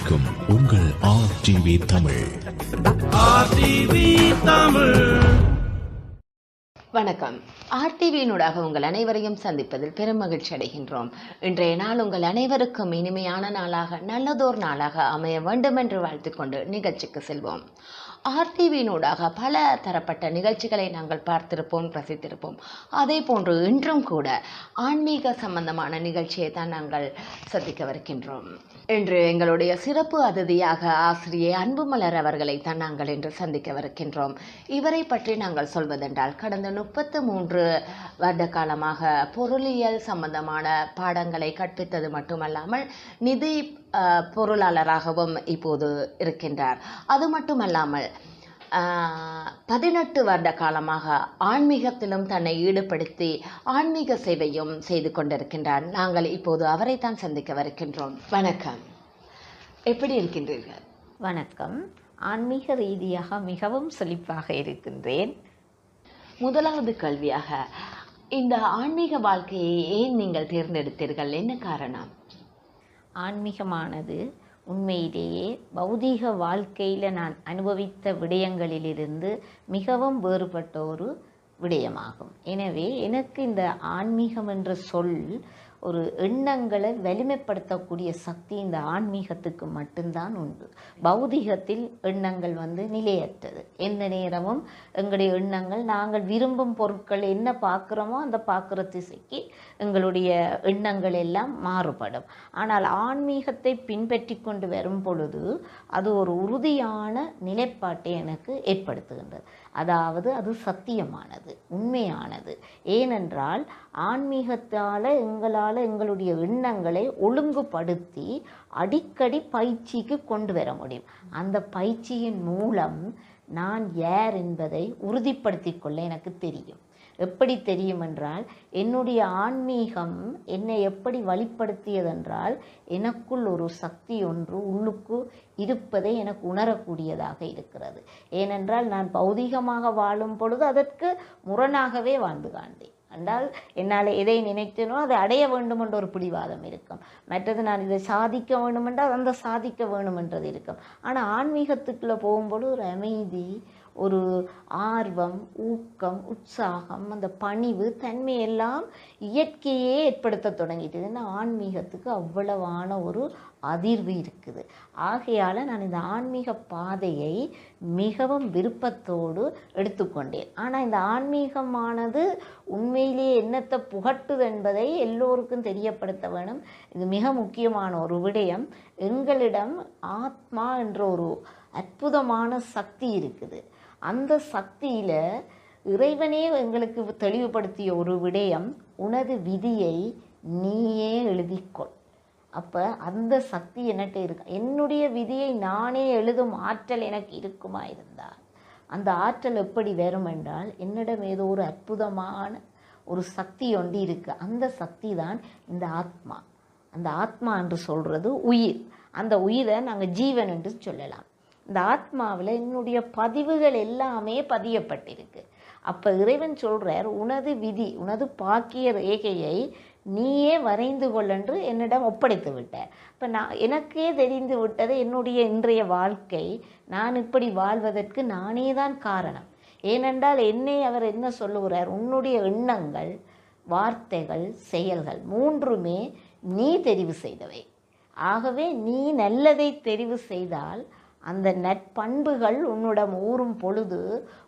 நிற்கும் உங்கள் R TV Tamil. வணக்கம். ஆர்டிவியினூடாக உங்கள் அனைவரையும் சந்திப்பதில் பெரும் மகிழ்ச்சி அடைகின்றோம். இன்றைய நாள் உங்கள் அனைவருக்கும் இனிமையான நாளாக நல்லதோர் நாளாக அமைய வேண்டும் என்று வாழ்த்துக்கொண்டு நிகழ்ச்சிக்கு செல்வோம். ஆர்டிவியினூடாக பல தரப்பட்ட நிகழ்ச்சிகளை நாங்கள் பார்த்திருப்போம் ரசித்திருப்போம். அதே போன்று இன்றும் கூட ஆன்மீக சம்பந்தமான நிகழ்ச்சியை தான் நாங்கள் சந்திக்கவிருக்கின்றோம் இன்று எங்களுடைய சிறப்பு அதிதியாக ஆசிரியை அன்புமலர் அவர்களை தான் நாங்கள் இன்று சந்திக்கவிருக்கின்றோம் இவரை பற்றி நாங்கள் சொல்வதென்றால் கடந்த முப்பத்து மூன்று வருட காலமாக பொருளியல் சம்பந்தமான பாடங்களை கற்பித்தது மட்டுமல்லாமல் நிதி பொருளாளராகவும் இப்போது இருக்கின்றார். அது மட்டுமல்லாமல் பதினெட்டு வருட காலமாக ஆன்மீகத்திலும் தன்னை ஈடுபடுத்தி ஆன்மீக சேவையும் செய்து கொண்டிருக்கின்றார். நாங்கள் இப்போது அவரைத்தான் சந்திக்கவிருக்கின்றோம் வணக்கம். எப்படி இருக்கின்றீர்கள்? வணக்கம். ஆன்மீக ரீதியாக மிகவும் செழிப்பாக இருக்கின்றேன். முதலாவது கேள்வியாக இந்த ஆன்மீக வாழ்க்கையை ஏன் நீங்கள் தேர்ந்தெடுத்தீர்கள்? என்ன காரணம்? ஆன்மீகமானது உண்மையிலேயே பௌதீக வாழ்க்கையில் நான் அனுபவித்த விடயங்களிலிருந்து மிகவும் வேறுபட்ட ஒரு விடயமாகும். எனவே எனக்கு இந்த ஆன்மீகம் என்ற சொல் ஒரு எண்ணங்களை வலிமைப்படுத்தக்கூடிய சக்தி இந்த ஆன்மீகத்துக்கு மட்டும்தான் உண்டு. பௌதிகத்தில் எண்ணங்கள் வந்து நிலையற்றது. எந்த நேரமும் எங்களுடைய எண்ணங்கள் நாங்கள் விரும்பும் பொருட்கள் என்ன பார்க்குறோமோ அந்த பார்க்குற திசைக்கு எங்களுடைய எண்ணங்கள் எல்லாம் மாறுபடும். ஆனால் ஆன்மீகத்தை பின்பற்றி கொண்டு வரும் பொழுது அது ஒரு உறுதியான நிலைப்பாட்டை எனக்கு ஏற்படுத்துகின்றது. அதாவது அது சத்தியமானது உண்மையானது. ஏனென்றால் ஆன்மீகத்தால் எங்களால் எங்களுடைய எண்ணங்களை ஒழுங்குபடுத்தி அடிக்கடி பயிற்சிக்கு கொண்டு வர முடியும். அந்த பயிற்சியின் மூலம் நான் யார் என்பதை உறுதிப்படுத்திக் கொள்ள எனக்கு தெரியும். எப்படி தெரியும் என்றால் என்னுடைய ஆன்மீகம் என்னை எப்படி வழிப்படுத்தியதென்றால் எனக்குள் ஒரு சக்தி ஒன்று உள்ளுக்கு இருப்பதை எனக்கு உணரக்கூடியதாக இருக்கிறது. ஏனென்றால் நான் பௌதீகமாக வாழும் பொழுது அதற்கு முரணாகவே வாழ்ந்து காண்டேன் என்றால் என்னால் எதை நினைத்தனோ அதை அடைய வேண்டும் என்ற ஒரு பிடிவாதம் இருக்கும். மற்றது நான் இதை சாதிக்க வேண்டுமென்றால் அந்த சாதிக்க வேண்டும் என்றது இருக்கும். ஆனால் ஆன்மீகத்துக்குள்ளே போகும்போது ஒரு அமைதி ஒரு ஆர்வம் ஊக்கம் உற்சாகம் அந்த பணிவு தன்மையெல்லாம் இயற்கையே ஏற்படுத்த தொடங்கிட்டதுன்னா ஆன்மீகத்துக்கு அவ்வளவான ஒரு அதிர்வு இருக்குது. ஆகையால் நான் இந்த ஆன்மீக பாதையை மிகவும் விருப்பத்தோடு எடுத்துக்கொண்டேன். ஆனால் இந்த ஆன்மீகமானது உண்மையிலேயே என்னத்தை புகட்டுது என்பதை எல்லோருக்கும் தெரியப்படுத்த வேணும். இது மிக முக்கியமான ஒரு விடயம். எங்களிடம் ஆத்மா என்ற ஒரு அற்புதமான சக்தி இருக்குது. அந்த சக்தியில் இறைவனே எங்களுக்கு தெளிவுபடுத்திய ஒரு விடயம் உனது விதியை நீயே எழுதிக்கொள். அப்போ அந்த சக்தி என்னட்ட இருக்கு? என்னுடைய விதியை நானே எழுதும் ஆற்றல் எனக்கு இருக்குமா இருந்தால்? அந்த ஆற்றல் எப்படி வரும் என்றால் என்னிடம் ஏதோ ஒரு அற்புதமான ஒரு சக்தி ஒன்று இருக்குது அந்த சக்தி தான் இந்த ஆத்மா. அந்த ஆத்மா என்று சொல்கிறது உயிர். அந்த உயிரை நாங்கள் ஜீவன் என்று சொல்லலாம். இந்த ஆத்மாவில் என்னுடைய பதிவுகள் எல்லாமே பதியப்பட்டிருக்கு. அப்போ இறைவன் சொல்கிறார் உனது விதி உனது பாக்கிய ரேகையை நீயே வரைந்து கொள்ளென்று என்னிடம் ஒப்படைத்து விட்டார். இப்போ நான் எனக்கே தெரிந்து விட்டது என்னுடைய இன்றைய வாழ்க்கை. நான் இப்படி வாழ்வதற்கு நானே தான் காரணம். ஏனென்றால் என்னை அவர் என்ன சொல்லுகிறார்? உன்னுடைய எண்ணங்கள் வார்த்தைகள் செயல்கள் மூன்றுமே நீ தெரிவு செய்தவை. ஆகவே நீ நல்லதை தெரிவு செய்தால் அந்த நற்பண்புகள் உன்னிடம் ஊறும் பொழுது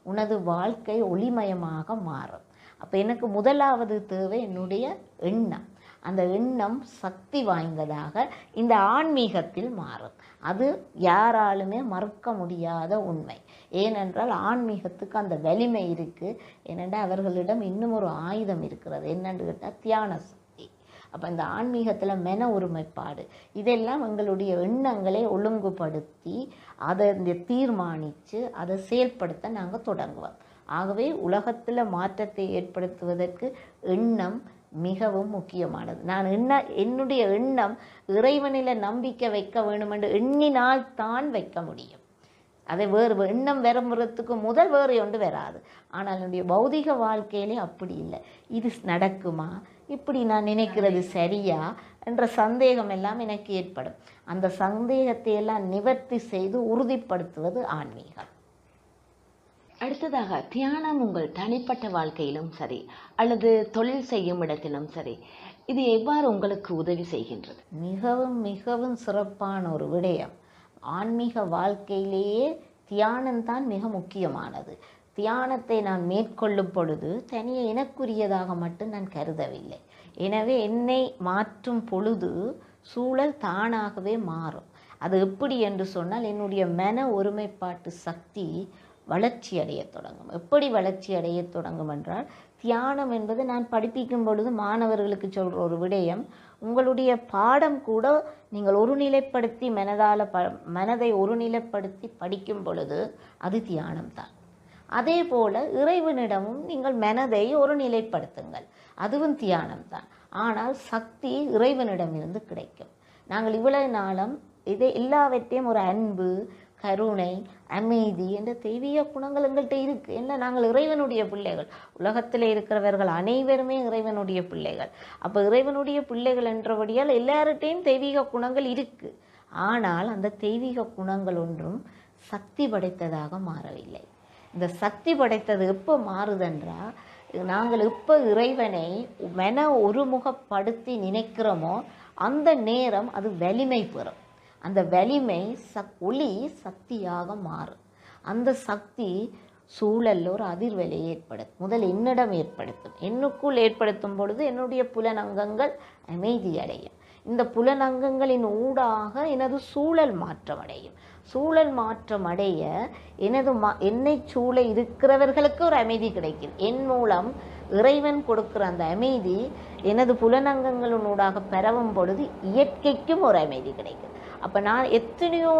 உனது வாழ்க்கை ஒளிமயமாக மாறும். அப்போ எனக்கு முதலாவது தேவை என்னுடைய எண்ணம். அந்த எண்ணம் சக்தி வாய்ந்ததாக இந்த ஆன்மீகத்தில் மாறும். அது யாராலுமே மறுக்க முடியாத உண்மை. ஏனென்றால் ஆன்மீகத்துக்கு அந்த வலிமை இருக்குது ஏனென்றால் அவர்களிடம் இன்னும் ஒரு ஆயுதம் இருக்கிறது. என்னென்று கேட்டால் தியான சக்தி அப்போ இந்த ஆன்மீகத்தில் மென ஒருமைப்பாடு. இதெல்லாம் எங்களுடைய எண்ணங்களை ஒழுங்குபடுத்தி அதை இந்த தீர்மானித்து அதை செயல்படுத்த நாங்கள் தொடங்குவோம். ஆகவே உலகத்தில் மாற்றத்தை ஏற்படுத்துவதற்கு எண்ணம் மிகவும் முக்கியமானது. நான் என்ன என்னுடைய எண்ணம் இறைவனில் நம்பிக்கை வைக்க வேணுமென்று என்று எண்ணினால் தான் வைக்க முடியும். அதை வேறு எண்ணம் விரும்புறதுக்கு முதல் வேறு ஒன்று வராது. ஆனால் என்னுடைய பௌதிக வாழ்க்கையிலே அப்படி இல்லை. இது நடக்குமா? இப்படி நான் நினைக்கிறது சரியா என்ற சந்தேகம் எல்லாம் எனக்கு ஏற்படும். அந்த சந்தேகத்தை எல்லாம் நிவர்த்தி செய்து உறுதிப்படுத்துவது ஆன்மீகம். அடுத்ததாக தியானம் உங்கள் தனிப்பட்ட வாழ்க்கையிலும் சரி அல்லது தொழில் செய்யும் இடத்திலும் சரி இது எவ்வாறு உங்களுக்கு உதவி செய்கின்றது? மிகவும் மிகவும் சிறப்பான ஒரு விடயம். ஆன்மீக வாழ்க்கையிலேயே தியானம்தான் மிக முக்கியமானது. தியானத்தை நான் மேற்கொள்ளும் பொழுது தனியே எனக்குரியதாக மட்டும் நான் கருதவில்லை. எனவே என்னை மாற்றும் பொழுது சூழல் தானாகவே மாறும். அது எப்படி என்று சொன்னால் என்னுடைய மன ஒருமைப்பாட்டு சக்தி வளர்ச்சி அடையத் தொடங்கும். எப்படி வளர்ச்சி அடையத் தொடங்கும் என்றால் தியானம் என்பது நான் படிப்பிக்கும் பொழுது மாணவர்களுக்கு சொல்கிற ஒரு விடயம் உங்களுடைய பாடம் கூட நீங்கள் ஒருநிலைப்படுத்தி மனதால் ப மனதை ஒருநிலைப்படுத்தி படிக்கும் பொழுது அது தியானம்தான். அதே போல இறைவனிடமும் நீங்கள் மனதை ஒருநிலைப்படுத்துங்கள் அதுவும் தியானம்தான். ஆனால் சக்தி இறைவனிடமிருந்து கிடைக்கும். நாங்கள் இவ்வளவு நாளும் இதை எல்லாவற்றையும் ஒரு அன்பு கருணை அமைதி என்ற தெய்வீக குணங்கள் எங்கள்கிட்ட இருக்கு. என்ன? நாங்கள் இறைவனுடைய பிள்ளைகள். உலகத்தில் இருக்கிறவர்கள் அனைவருமே இறைவனுடைய பிள்ளைகள். அப்போ இறைவனுடைய பிள்ளைகள் என்றபடியால் எல்லார்கிட்டையும் தெய்வீக குணங்கள் இருக்கு. ஆனால் அந்த தெய்வீக குணங்கள் ஒன்றும் சக்தி படைத்ததாக மாறவில்லை. இந்த சக்தி படைத்தது எப்போ மாறுதென்றால் நாங்கள் எப்போ இறைவனை மன ஒருமுகப்படுத்தி நினைக்கிறோமோ அந்த நேரம் அது வலிமை பெறும். அந்த வலிமை சக் ஒளி சக்தியாக மாறும். அந்த சக்தி சூழலில் ஒரு அதிர்வலையை ஏற்படுத்தும். முதல் என்னிடம் ஏற்படுத்தும். என்னுக்குள் ஏற்படுத்தும் பொழுது என்னுடைய புலனங்கங்கள் அமைதியடையும். இந்த புலனங்கங்களின் ஊடாக எனது சூழல் மாற்றம் அடையும் சூழல் மாற்றம் அடைய எனது மா என்னை சூழ இருக்கிறவர்களுக்கு ஒரு அமைதி கிடைக்கும். என் மூலம் இறைவன் கொடுக்கிற அந்த அமைதி எனது புலனங்கங்களினூடாக பரவும் பொழுது இயற்கைக்கும் ஒரு அமைதி கிடைக்கும். அப்போ நான் எத்தனையோ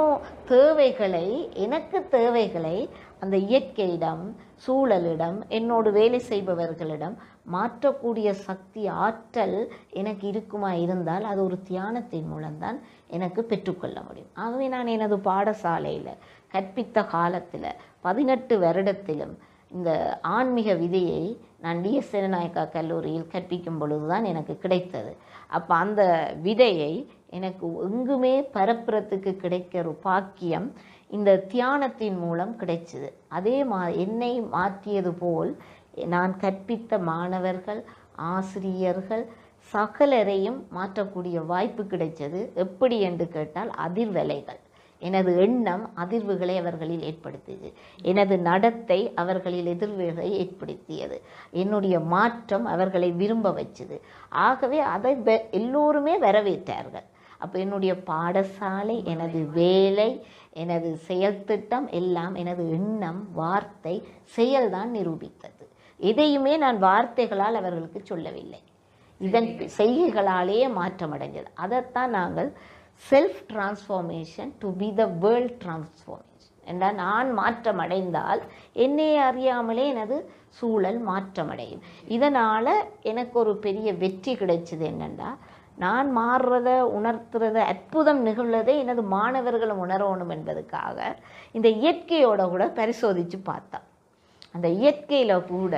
தேவைகளை எனக்கு தேவைகளை அந்த இயற்கையிடம் சூழலிடம் என்னோடு வேலை செய்பவர்களிடம் மாற்றக்கூடிய சக்தி ஆற்றல் எனக்கு இருக்குமா இருந்தால் அது ஒரு தியானத்தின் மூலம்தான் எனக்கு பெற்றுக்கொள்ள முடியும். ஆகவே நான் எனது பாடசாலையில் கற்பித்த காலத்தில் பதினெட்டு வருடத்திலும் இந்த ஆன்மீக விதையை நான் டிஎஸ்என் நாயக்கா கல்லூரியில் கற்பிக்கும் பொழுது தான் எனக்கு கிடைத்தது. அப்போ அந்த விதையை எனக்கு எங்குமே பரப்புறத்துக்கு கிடைக்கிற ஒரு பாக்கியம் இந்த தியானத்தின் மூலம் கிடைச்சிது. அதே மா என்னை மாற்றியது போல் நான் கற்பித்த மாணவர்கள் ஆசிரியர்கள் சகலரையும் மாற்றக்கூடிய வாய்ப்பு கிடைச்சது. எப்படி என்று கேட்டால் அதிர்வலைகள். எனது எண்ணம் அதிர்வுகளை அவர்களில் ஏற்படுத்தியது. எனது நடத்தை அவர்களில் எதிர்வுகளை ஏற்படுத்தியது. என்னுடைய மாற்றம் அவர்களை விரும்ப வச்சது. ஆகவே அதை வெ- எல்லோருமே வரவேற்றார்கள். அப்போ என்னுடைய பாடசாலை எனது வேலை எனது செயல் திட்டம் எல்லாம் எனது எண்ணம் வார்த்தை செயல்தான் நிரூபித்தது. எதையுமே நான் வார்த்தைகளால் அவர்களுக்கு சொல்லவில்லை. இதன் செய்கைகளாலேயே மாற்றம் அடைஞ்சது அதைத்தான் நாங்கள் self transformation to be the world transformation என்றால் நான் மாற்றம் அடைந்தால் என்னை அறியாமலே எனது சூழல் மாற்றமடையும். இதனால் எனக்கு ஒரு பெரிய வெற்றி கிடைச்சது என்னென்னா நான் மாறுறத உணர்த்துறத அற்புதம் நிகழ்வதை எனது மாணவர்களும் உணரணும் என்பதுக்காக இந்த இயற்கையோட கூட பரிசோதித்து பார்த்தேன் அந்த இயற்கையில் கூட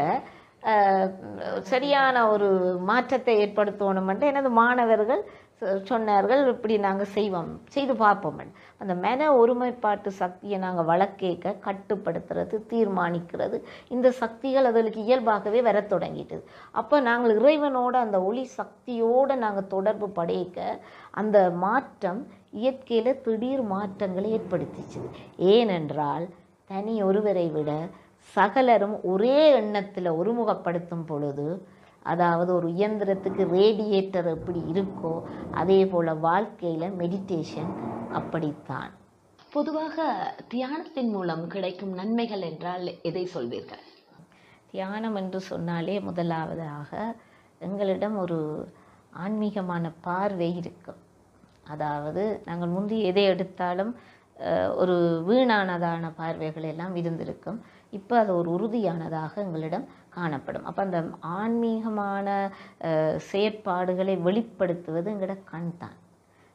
சரியான ஒரு மாற்றத்தை ஏற்படுத்தணுமென்று எனது மாணவர்கள் சொ- சொன்னார்கள். இப்படி நாங்கள் செய்வோம் செய்து பார்ப்போம் அந்த மன ஒருமைப்பாட்டு சக்தியை நாங்கள் வளர்க்கேக்க கட்டுப்படுத்துறது தீர்மானிக்கிறது. இந்த சக்திகள் அதுகளுக்கு இயல்பாகவே வர தொடங்கிட்டது அப்போ நாங்கள் இறைவனோட அந்த ஒளி சக்தியோடு நாங்கள் தொடர்பு படைக்க அந்த மாற்றம் இயற்கையில் திடீர் மாற்றங்களை ஏற்படுத்திச்சுது ஏனென்றால் தனி ஒருவரை விட சகலரும் ஒரே எண்ணத்தில் ஒருமுகப்படுத்தும் பொழுது அதாவது ஒரு இயந்திரத்துக்கு ரேடியேட்டர் எப்படி இருக்கோ அதே போல் வாழ்க்கையில் மெடிடேஷன் அப்படித்தான். பொதுவாக தியானத்தின் மூலம் கிடைக்கும் நன்மைகள் என்றால் எதை சொல்வீர்கள்? தியானம் என்று சொன்னாலே முதலாவதாக எங்களிடம் ஒரு ஆன்மீகமான பார்வை இருக்கும். அதாவது நாங்கள் முந்தி எதை எடுத்தாலும் ஒரு வீணானதான பார்வைகள் எல்லாம் இருந்திருக்கும் இப்போ அது ஒரு உறுதியானதாக எங்களிடம் காணப்படும். அப்போ அந்த ஆன்மீகமான செயற்பாடுகளை வெளிப்படுத்துவது எங்களோட கண் தான்.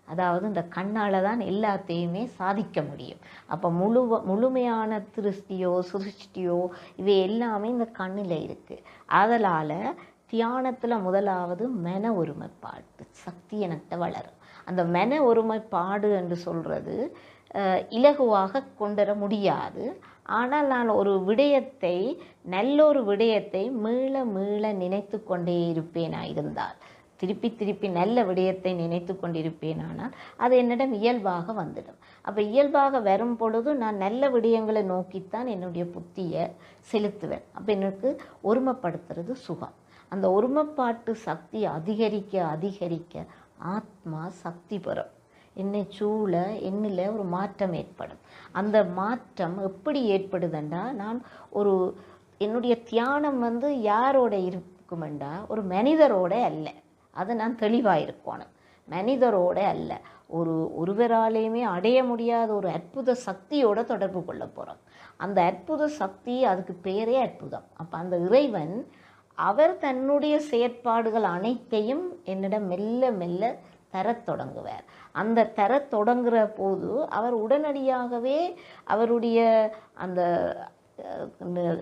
அதாவது இந்த கண்ணால் தான் எல்லாத்தையுமே சாதிக்க முடியும். அப்போ முழு முழுமையான திருஷ்டியோ சுருஷ்டியோ இவை எல்லாமே இந்த கண்ணில் இருக்குது அதனால் தியானத்தில் முதலாவது மன ஒருமைப்பாடு சக்தி எனக்கிட்ட வளரும். அந்த மன ஒருமைப்பாடு என்று சொல்கிறது இலகுவாக கொண்டுவர முடியாது. ஆனால் நான் ஒரு விடயத்தை நல்ல ஒரு விடயத்தை மீள மீள நினைத்து கொண்டே இருப்பேனா இருந்தால் திருப்பி திருப்பி நல்ல விடயத்தை நினைத்து கொண்டிருப்பேனானால் அது என்னிடம் இயல்பாக வந்துடும். அப்போ இயல்பாக வரும் பொழுது நான் நல்ல விடயங்களை நோக்கித்தான் என்னுடைய புத்தியை செலுத்துவேன். அப்போ எனக்கு ஒருமைப்படுத்துறது சுகம். அந்த ஒருமைப்பாட்டு சக்தி அதிகரிக்க அதிகரிக்க ஆத்மா சக்தி பெறும். என்னை சூழ என்னில் ஒரு மாற்றம் ஏற்படும். அந்த மாற்றம் எப்படி ஏற்படுதுண்டா? நான் ஒரு என்னுடைய தியானம் வந்து யாரோட இருக்குமெண்டா? ஒரு மனிதரோட அல்ல. அது நான் தெளிவாக இருக்கணும் மனிதரோட அல்ல. ஒரு ஒருவராலேயுமே அடைய முடியாத ஒரு அற்புத சக்தியோட தொடர்பு கொள்ள போகிறோம் அந்த அற்புத சக்தி அதுக்கு பேரே அற்புதம். அப்போ அந்த இறைவன் அவர் தன்னுடைய செயற்பாடுகள் அனைத்தையும் என்னிடம் மெல்ல மெல்ல தரத் தொடங்குவார். அந்த தரத் தொடங்குகிற போது அவர் உடனடியாகவே அவருடைய அந்த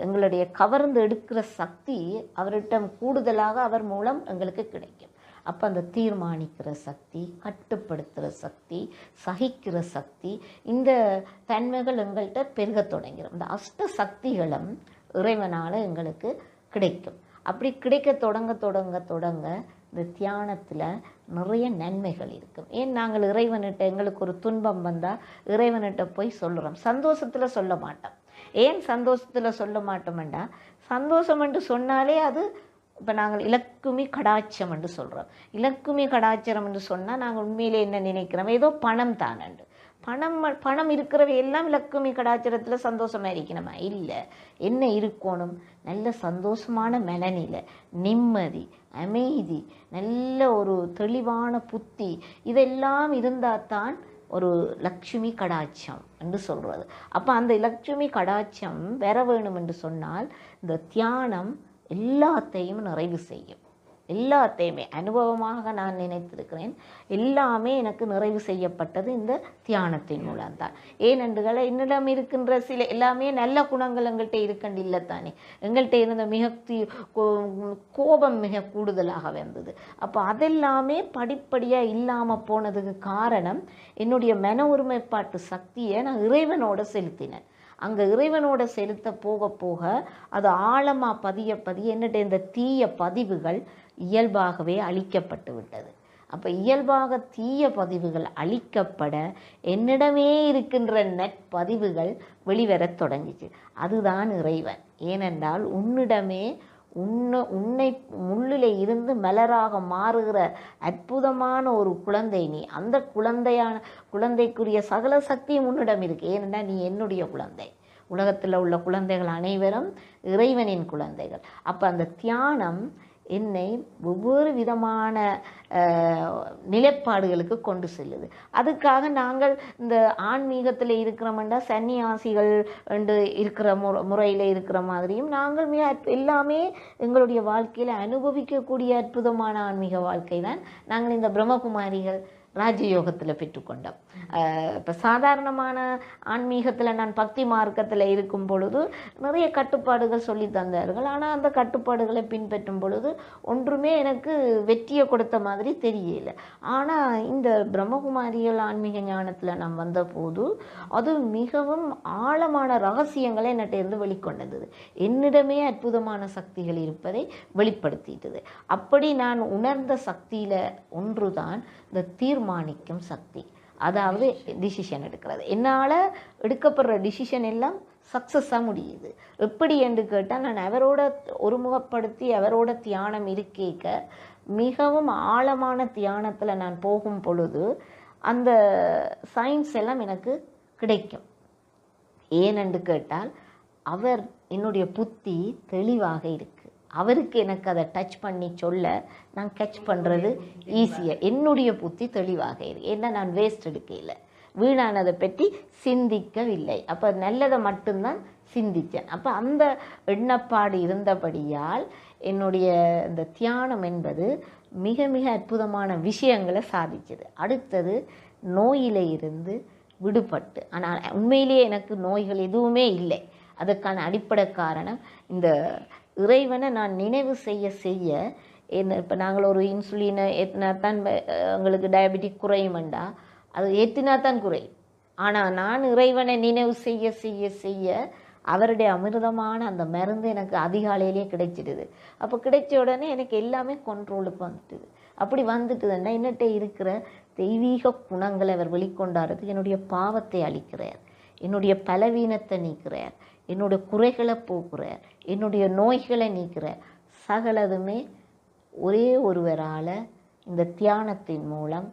எங்களுடைய கவர்ந்து எடுக்கிற சக்தி அவரிடம் கூடுதலாக அவர் மூலம் எங்களுக்கு கிடைக்கும். அப்போ அந்த தீர்மானிக்கிற சக்தி கட்டுப்படுத்துகிற சக்தி சகிக்கிற சக்தி இந்த தன்மைகள் எங்கள்கிட்ட பெருக தொடங்கிடும் இந்த அஷ்ட சக்திகளும் இறைவனால் எங்களுக்கு கிடைக்கும். அப்படி கிடைக்க தொடங்க தொடங்க தொடங்க இந்த தியானத்தில் நிறைய நன்மைகள் இருக்கும் ஏன் நாங்கள் இறைவன்கிட்ட எங்களுக்கு ஒரு துன்பம் வந்தால் இறைவன்கிட்ட போய் சொல்கிறோம் சந்தோஷத்தில் சொல்ல மாட்டோம். ஏன் சந்தோஷத்தில் சொல்ல மாட்டோம்டா சந்தோஷம் என்று சொன்னாலே அது இப்போ நாங்கள் இலக்குமி கடாட்சம் என்று சொல்கிறோம் இலக்குமி கடாட்சரம் என்று சொன்னால் நாங்கள் உண்மையிலே என்ன நினைக்கிறோம்? ஏதோ பணம் தானண்டு பணம் பணம் இருக்கிறவை எல்லாம் இலக்குமி கடாச்சாரத்தில் சந்தோஷமாக இருக்கணுமா? இல்லை. என்ன இருக்கணும்? நல்ல சந்தோஷமான மனநிலை நிம்மதி அமைதி நல்ல ஒரு தெளிவான புத்தி இதெல்லாம் இருந்தால் தான் ஒரு லக்ஷ்மி கடாட்சம் என்று சொல்கிறது அப்போ அந்த லக்ஷ்மி கடாட்சம் வர வேணும் என்று சொன்னால் இந்த தியானம் எல்லாத்தையும் நிறைவு செய்யும். எல்லாத்தையுமே அனுபவமாக நான் நினைத்திருக்கிறேன். எல்லாமே எனக்கு நிறைவு செய்யப்பட்டது இந்த தியானத்தின் மூலம்தான். ஏனென்றுகளை என்னிடம் இருக்கின்ற சில எல்லாமே நல்ல குணங்கள் எங்கள்கிட்ட இருக்கண்டு இல்லைத்தானே. எங்கள்கிட்ட இருந்த மிக தீ- கோ- கோபம் மிக கூடுதலாக வந்தது. அப்போ அதெல்லாமே படிப்படியாக இல்லாமல் போனதுக்கு காரணம் என்னுடைய மன ஒருமைப்பாட்டு சக்தியை நான் இறைவனோட செலுத்தினேன். அங்கே இறைவனோட செலுத்த போக போக அது ஆழமாக பதிய பதிய என்னுடைய இந்த தீய பதிவுகள் இயல்பாகவே அழிக்கப்பட்டு விட்டது. அப்போ இயல்பாக தீய பதிவுகள் அழிக்கப்பட என்னிடமே இருக்கின்ற நற்பதிவுகள் வெளிவரத் தொடங்கிச்சு. அதுதான் இறைவன். ஏனென்றால் உன்னிடமே உன்னை உன்னை முள்ளிலே இருந்து மலராக மாறுகிற அற்புதமான ஒரு குழந்தை நீ அந்த குழந்தையான குழந்தைக்குரிய சகல சக்தியும் உன்னிடம் இருக்கு. ஏனென்றால் நீ என்னுடைய குழந்தை. உலகத்தில் உள்ள குழந்தைகள் அனைவரும் இறைவனின் குழந்தைகள். அப்போ அந்த தியானம் என்னை ஒவ்வொரு விதமான நிலைப்பாடுகளுக்கு கொண்டு செல்லுது. அதுக்காக நாங்கள் இந்த ஆன்மீகத்தில் இருக்கிறோம்னா சன்னியாசிகள் என்று இருக்கிற மு முறையில் இருக்கிற மாதிரியும் நாங்கள் மிக எல்லாமே எங்களுடைய வாழ்க்கையில் அனுபவிக்கக்கூடிய அற்புதமான ஆன்மீக வாழ்க்கை தான் நாங்கள் இந்த பிரம்மகுமாரிகள் ராஜயோகத்தில் பெற்றுக்கொண்டோம். இப்போ சாதாரணமான ஆன்மீகத்தில் நான் பக்தி மார்க்கத்தில் இருக்கும் பொழுது நிறைய கட்டுப்பாடுகள் சொல்லி தந்தார்கள். ஆனால் அந்த கட்டுப்பாடுகளை பின்பற்றும் பொழுது ஒன்றுமே எனக்கு வெற்றியை கொடுத்த மாதிரி தெரியல. ஆனால் இந்த பிரம்மகுமாரிகள் ஆன்மீக ஞானத்தில் நான் வந்தபோது அது மிகவும் ஆழமான ரகசியங்களை என்னட்டிருந்து வெளிக்கொண்டது. என்னிடமே அற்புதமான சக்திகள் இருப்பதை வெளிப்படுத்திட்டது. அப்படி நான் உணர்ந்த சக்தியில் ஒன்றுதான் இந்த தீர்மானிக்கும் சக்தி. அதாவது டிசிஷன் எடுக்கிறது. என்னால் எடுக்கப்படுற டிசிஷன் எல்லாம் சக்ஸஸாக முடியுது. எப்படி என்று கேட்டால் நான் அவரோட ஒருமுகப்படுத்தி அவரோட தியானம் இருக்கேக்க மிகவும் ஆழமான தியானத்தில் நான் போகும் பொழுது அந்த சயின்ஸ் எல்லாம் எனக்கு கிடைக்கும். ஏனென்று கேட்டால் அவர் என்னுடைய புத்தி தெளிவாக இருக்கு. அவருக்கு எனக்கு அதை டச் பண்ணி சொல்ல நான் கேட்ச் பண்ணுறது ஈஸியாக என்னுடைய புத்தி தெளிவாக இருக்கு ஏன்னா நான் வேஸ்ட் எடுக்கல வீணானதை பற்றி சிந்திக்கவில்லை. அப்போ நல்லதை மட்டும்தான் சிந்தித்தேன். அப்போ அந்த எண்ணப்பாடு இருந்தபடியால் என்னுடைய இந்த தியானம் என்பது மிக மிக அற்புதமான விஷயங்களை சாதிச்சது அடுத்தது நோயில இருந்து விடுபட்டு. ஆனால் உண்மையிலேயே எனக்கு நோய்கள் எதுவுமே இல்லை. அதுக்கான அடிப்படை காரணம் இந்த இறைவனை நான் நினைவு செய்ய செய்ய என்ன இப்போ நாங்கள் ஒரு இன்சுலினை ஏற்றினா தான் எங்களுக்கு டயபெட்டிக் குறையுமெண்டா? அது ஏற்றினா தான் குறையும். ஆனால் நான் இறைவனை நினைவு செய்ய செய்ய செய்ய அவருடைய அமிர்தமான அந்த மருந்து எனக்கு அதிகாலையிலேயே கிடைச்சிடுது. அப்போ கிடைச்ச உடனே எனக்கு எல்லாமே கண்ட்ரோலுக்கு வந்துட்டுது. அப்படி வந்துட்டுதுன்னா என்னட்ட இருக்கிற தெய்வீக குணங்களை அவர் வெளிக்கொண்டாடுறதுக்கு என்னுடைய பாவத்தை அழிக்கிறார். என்னுடைய பலவீனத்தை நீக்கிறார். என்னுடைய குறைகளை போக்குற என்னுடைய நோய்களை நீக்கிற சகலதுமே ஒரே ஒருவரால் இந்த தியானத்தின் மூலம்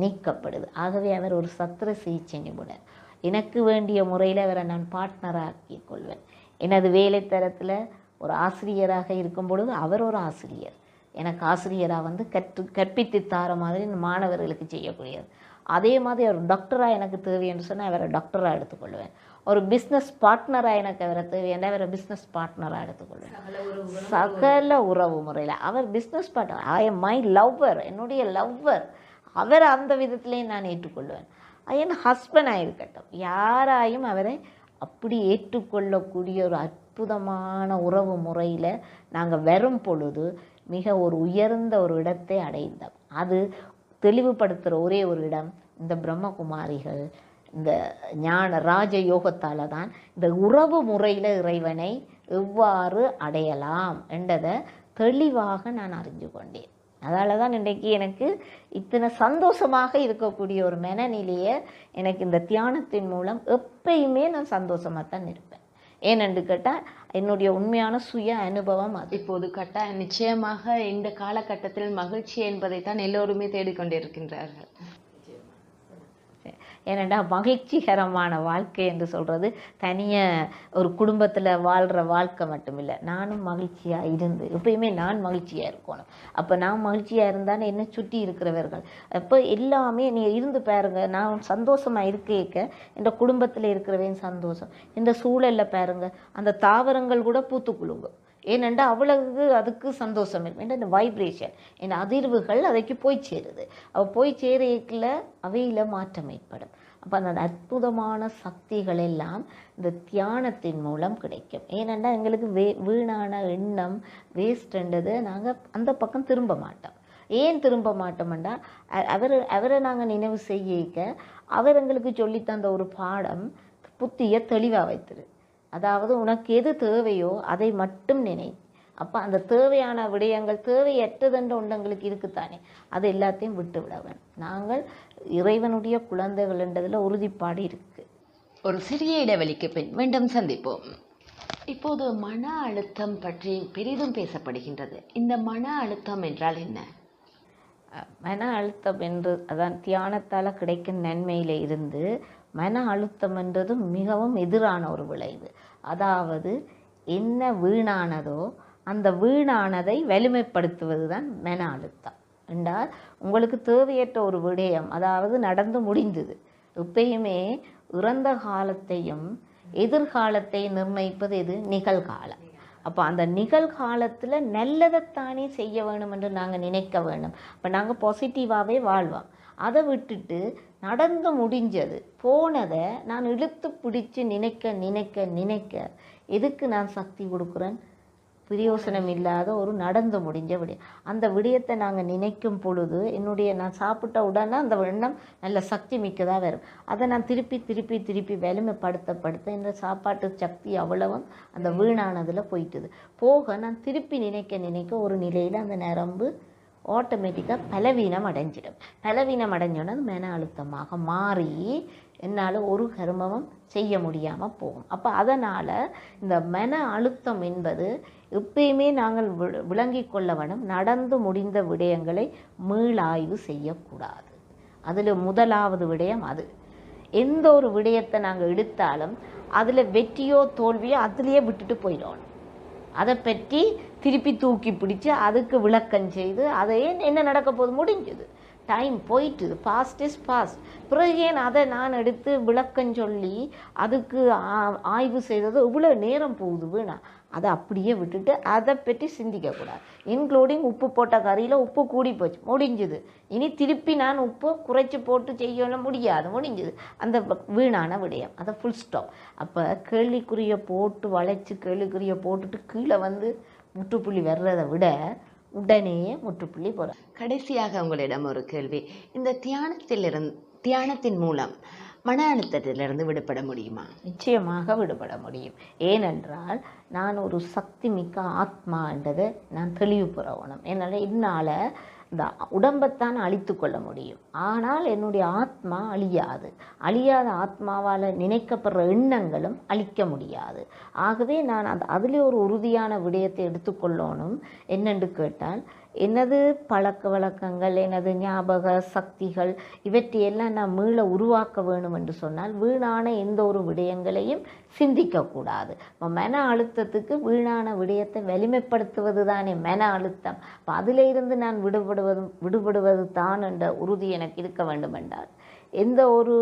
நீக்கப்படுது. ஆகவே அவர் ஒரு சத்திர சிகிச்சை நிபுணர். எனக்கு வேண்டிய முறையில் அவரை நான் பார்ட்னராக்கி கொள்வேன். எனது வேலை தரத்தில் ஒரு ஆசிரியராக இருக்கும் பொழுது அவர் ஒரு ஆசிரியர். எனக்கு ஆசிரியராக வந்து கற்று கற்பித்து தார மாதிரி இந்த மாணவர்களுக்கு செய்யக்கூடியது. அதே மாதிரி ஒரு டாக்டராக எனக்கு தேவை என்று சொன்னால் அவரை டாக்டராக எடுத்துக்கொள்வேன். ஒரு பிஸ்னஸ் பார்ட்னராக எனக்கு அவரை தேவை என்றால் அவரை பிஸ்னஸ் பார்ட்னராக எடுத்துக்கொள்வேன். சகல உறவு முறையில். அவர் business partner I am my lover என்னுடைய லவ்வர் அவரை அந்த விதத்திலே நான் ஏற்றுக்கொள்வேன். என் ஹஸ்பண்டாக இருக்கட்டும். யாராயும் அவரை அப்படி ஏற்றுக்கொள்ளக்கூடிய ஒரு அற்புதமான உறவு முறையில் நாங்கள் வரும் பொழுது மிக ஒரு உயர்ந்த ஒரு இடத்தை அடைந்தோம். அது தெளிவுபடுத்துகிற ஒரே ஒரு இடம் இந்த பிரம்மகுமாரிகள். இந்த ஞான ராஜ யோகத்தால் தான் இந்த உறவு முறையில் இறைவனை எவ்வாறு அடையலாம் என்றதை தெளிவாக நான் அறிஞ்சு கொண்டேன். அதால் தான் இன்றைக்கு எனக்கு இத்தனை சந்தோஷமாக இருக்கக்கூடிய ஒரு மனநிலையை எனக்கு இந்த தியானத்தின் மூலம் எப்பயுமே நான் சந்தோஷமாக தான் இருப்பேன். ஏனென்று கேட்டால் என்னுடைய உண்மையான சுய அனுபவம் அது. இப்போது கட்ட நிச்சயமாக இந்த காலகட்டத்தில் மகிழ்ச்சி என்பதை தான் எல்லோருமே தேடிக்கொண்டிருக்கின்றார்கள். ஏனெண்டா மகிழ்ச்சிகரமான வாழ்க்கை என்று சொல்கிறது தனியாக ஒரு குடும்பத்தில் வாழ்கிற வாழ்க்கை மட்டும் இல்லை நானும் மகிழ்ச்சியாக இருந்து எப்பயுமே நான் மகிழ்ச்சியாக இருக்கணும். அப்போ நான் மகிழ்ச்சியாக இருந்தால் என்னை சுற்றி இருக்கிறவர்கள்? அப்போ எல்லாமே நீ இருந்து பாருங்க நான் சந்தோஷமாக இருக்கேக்க இந்த குடும்பத்தில் இருக்கிறவன் சந்தோஷம். இந்த சூழலில் பாருங்க அந்த தாவரங்கள் கூட பூத்துக்குழுங்கும். ஏனெண்டா அவ்வளவு அதுக்கு சந்தோஷம் இருக்கும் ஏன்னா இந்த வைப்ரேஷன் இந்த அதிர்வுகள் அதைக்கு போய் சேருது. அவள் போய் சேரக்கில் அவையில் மாற்றம் ஏற்படும். அப்போ அந்த அற்புதமான சக்திகள் எல்லாம் இந்த தியானத்தின் மூலம் கிடைக்கும். ஏனெண்டா எங்களுக்கு வே வீணான எண்ணம் வேஸ்ட்ன்றதை நாங்கள் அந்த பக்கம் திரும்ப மாட்டோம். ஏன் திரும்ப மாட்டோம்டா அவர் அவரை நாங்கள் நினைவு செய்யிக்க அவர் எங்களுக்கு சொல்லித்தந்த ஒரு பாடம் புத்தியை தெளிவாக வைத்திரு. அதாவது உனக்கு எது தேவையோ அதை மட்டும் நினை. அப்போ அந்த தேவையான விடயங்கள் தேவையற்றதென்ற ஒன்றங்களுக்கு இருக்குத்தானே? அது எல்லாத்தையும் விட்டு விட நாங்கள் இறைவனுடைய குழந்தைகள் என்றதில் உறுதிப்பாடு இருக்கு. ஒரு சிறிய இடைவெளிக்கு பின் மீண்டும் சந்திப்போம். இப்போது மன அழுத்தம் பற்றி பெரிதும் பேசப்படுகின்றது. இந்த மன அழுத்தம் என்றால் என்ன? மன அழுத்தம் என்று அதான் தியானத்தால் கிடைக்கும் நன்மையில இருந்து மன அழுத்தம் என்றது மிகவும் எதிரான ஒரு விளைவு. அதாவது என்ன வீணானதோ அந்த வீணானதை வலிமைப்படுத்துவது தான் மன அழுத்தம். என்றால் உங்களுக்கு தேவையற்ற ஒரு விடயம் அதாவது நடந்து முடிந்தது. எப்பயுமே இறந்த காலத்தையும் எதிர்காலத்தை நிர்ணயிப்பது எது? நிகழ்காலம். அப்போ அந்த நிகழ்காலத்தில் நல்லதைத்தானே செய்ய வேணும் என்று நாங்கள் நினைக்க வேணும். இப்போ நாங்கள் பாசிட்டிவாகவே வாழ்வோம். அதை விட்டுட்டு நடந்து முடிஞ்சது. போனதை நான் இழுத்து பிடிச்சு நினைக்க நினைக்க நினைக்க எதுக்கு நான் சக்தி கொடுக்குறேன்? பிரயோசனம் இல்லாத ஒரு நடந்து முடிஞ்ச விடயம் அந்த விடயத்தை நாங்கள் நினைக்கும் பொழுது என்னுடைய நான் சாப்பிட்ட உடனே அந்த எண்ணம் நல்ல சக்தி மிக்கதாக வரும். அதை நான் திருப்பி திருப்பி திருப்பி வலிமைப்படுத்த படுத்த இந்த சாப்பாட்டு சக்தி அவ்வளவும் அந்த வீணானதில் போயிட்டுது. போக நான் திருப்பி நினைக்க நினைக்க ஒரு நிலையில் அந்த நரம்பு ஆட்டோமேட்டிக்காக பலவீனம் அடைஞ்சிடும். பலவீனம் அடைஞ்சோன்னா அது மன அழுத்தமாக மாறி என்னால் ஒரு கருமமும் செய்ய முடியாமல் போகும். அப்போ அதனால் இந்த மன அழுத்தம் என்பது எப்பயுமே நாங்கள் வி- விளங்கிக் கொள்ள வேணும். நடந்து முடிந்த விடயங்களை மீளாய்வு செய்யக்கூடாது. அதில் முதலாவது விடயம் அது. எந்த ஒரு விடயத்தை நாங்கள் எடுத்தாலும் அதில் வெற்றியோ தோல்வியோ அதுலேயே விட்டுட்டு போயிடணும். அதை பற்றி திருப்பி தூக்கி பிடிச்சி அதுக்கு விளக்கம் செய்து அதை ஏன் என்ன நடக்க போகுது? முடிஞ்சது. டைம் போயிட்டுது. பாஸ்ட் இஸ் பாஸ்ட் பிறகு ஏன் அதை நான் எடுத்து விளக்கம் சொல்லி அதுக்கு ஆ- ஆய்வு செய்தது இவ்வளோ நேரம் போகுது வீணா? அதை அப்படியே விட்டுட்டு அதை பற்றி சிந்திக்கக்கூடாது இன்க்ளூடிங் உப்பு போட்ட கறியில் உப்பு கூடி போச்சு. முடிஞ்சுது. இனி திருப்பி நான் உப்பு குறைச்சி போட்டு செய்யணும் முடியாது. முடிஞ்சுது. அந்த வீணான விடயம். அதை ஃபுல் ஸ்டாப் அப்போ கேள்விக்குரிய போட்டு வளைச்சி கேள்விக்குரிய போட்டுட்டு கீழே வந்து முற்றுப்புள்ளி வர்றதை விட உடனேயே முற்றுப்புள்ளி போகிறோம் கடைசியாக உங்களிடம் ஒரு கேள்வி. இந்த தியானத்திலிருந்து தியானத்தின் மூலம் மன அழுத்தத்திலிருந்து விடுபட முடியுமா? நிச்சயமாக விடுபட முடியும். ஏனென்றால் நான் ஒரு சக்தி மிக்க ஆத்மான்றதை நான் தெளிவு பெறணும் என்னால் என்னால் இந்த உடம்பைத்தான் அழித்து கொள்ள முடியும். ஆனால் என்னுடைய ஆத்மா அழியாது. அழியாத ஆத்மாவால் நினைக்கப்படுற எண்ணங்களும் அழிக்க முடியாது. ஆகவே நான் அந்த அதிலே ஒரு உறுதியான விடயத்தை எடுத்துக்கொள்ளணும் என்னென்று கேட்டால் எனது பழக்க வழக்கங்கள் எனது ஞாபக சக்திகள் இவற்றையெல்லாம் நான் மீள உருவாக்க வேணும் என்று சொன்னால் வீணான எந்த ஒரு விடயங்களையும் சிந்திக்கக்கூடாது. இப்போ மன அழுத்தத்துக்கு வீணான விடயத்தை வலிமைப்படுத்துவது தானே மன அழுத்தம். இப்போ அதிலிருந்து நான் விடுபடுவது விடுபடுவது தான் என்ற உறுதி எனக்கு இருக்க வேண்டும் என்றால் எந்த ஒரு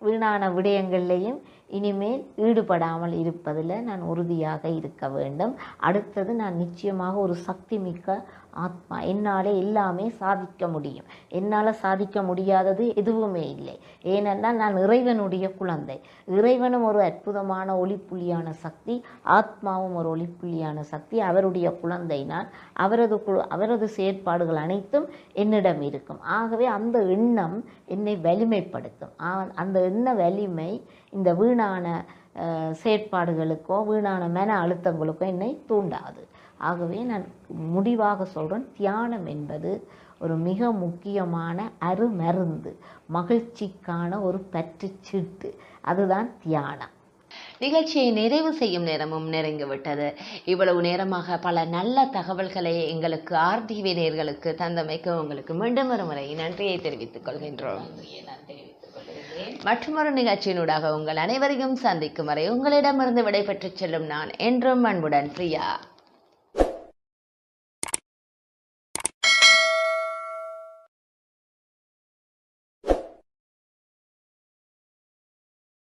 வீணான விடயங்கள்லையும் இனிமேல் ஈடுபடாமல் இருப்பதில் நான் உறுதியாக இருக்க வேண்டும். அடுத்தது நான் நிச்சயமாக ஒரு சக்தி மிக்க ஆத்மா. என்னால் எல்லாமே சாதிக்க முடியும். என்னால் சாதிக்க முடியாதது எதுவுமே இல்லை. ஏனென்றால் நான் இறைவனுடைய குழந்தை. இறைவனும் ஒரு அற்புதமான ஒளிப்புள்ளியான சக்தி ஆத்மாவும் ஒரு ஒளிப்புள்ளியான சக்தி. அவருடைய குழந்தை நான். அவரது குழு அவரது செயற்பாடுகள் அனைத்தும் என்னிடம் இருக்கும். ஆகவே அந்த எண்ணம் என்னை வலிமைப்படுத்தும். அந்த எண்ண வலிமை இந்த வீணான செயற்பாடுகளுக்கோ வீணான மன அழுத்தங்களுக்கோ என்னை தூண்டாது. ஆகவே நான் முடிவாக சொல்கிறேன் தியானம் என்பது ஒரு மிக முக்கியமான அருமருந்து மகிழ்ச்சிக்கான ஒரு பற்று சீட்டு அதுதான் தியானம். நிகழ்ச்சியை நிறைவு செய்யும் நேரமும் நெருங்கிவிட்டது. இவ்வளவு நேரமாக பல நல்ல தகவல்களை எங்களுக்கு ஆர்டிவி நேர்களுக்கு தந்தமைக்கு உங்களுக்கு மீண்டும் ஒரு முறை நன்றியை தெரிவித்துக் கொள்கின்றோம். மற்றொரு நிகழ்ச்சியினூடாக உங்கள் அனைவரையும் சந்திக்கும் வரை உங்களிடமிருந்து விடைபெற்றுச் செல்லும் நான் என்றும் அன்புடன் பிரியா.